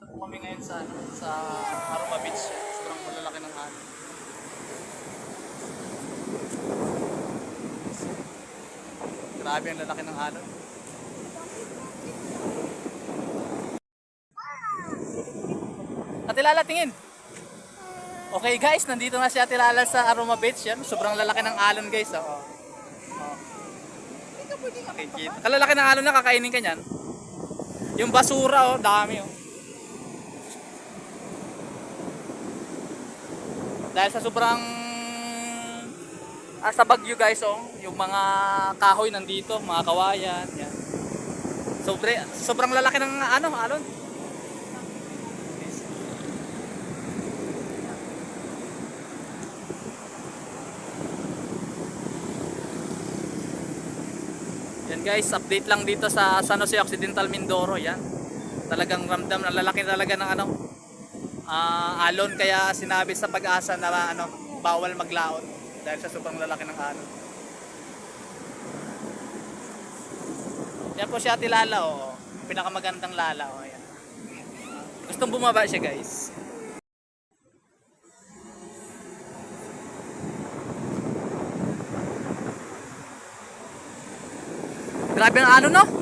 Dito po kami ngayon sa, ano, sa Aroma Beach. Sobrang malalaki ng alon. Grabe ang lalaki ng alon. Ate Lala, tingin. Okay guys, nandito na si Ate Lala sa Aroma Beach. Yan, sobrang lalaki ng alon guys. Oh. Oh. Kalalaki ng alon na kakainin ka niyan. Yung basura oh, dami oh. Dahil sa sobrang ah, sa Bagyo guys oh, yung mga kahoy nandito, mga kawayan, yan. Sobre, sobrang lalaki ng ano, alon. Yan guys, update lang dito sa San Jose Occidental Mindoro, yan. Talagang ramdam na lalaki talaga ng ano, ah, alon kaya sinabi sa pag-asa na ano, bawal maglaot dahil sa sobrang lalaki ng alon. Yan po siya Lala, oh. Pinakamagandang lala, oh. Yan. Gustong bumaba siya, guys. Grabe ang ano, no?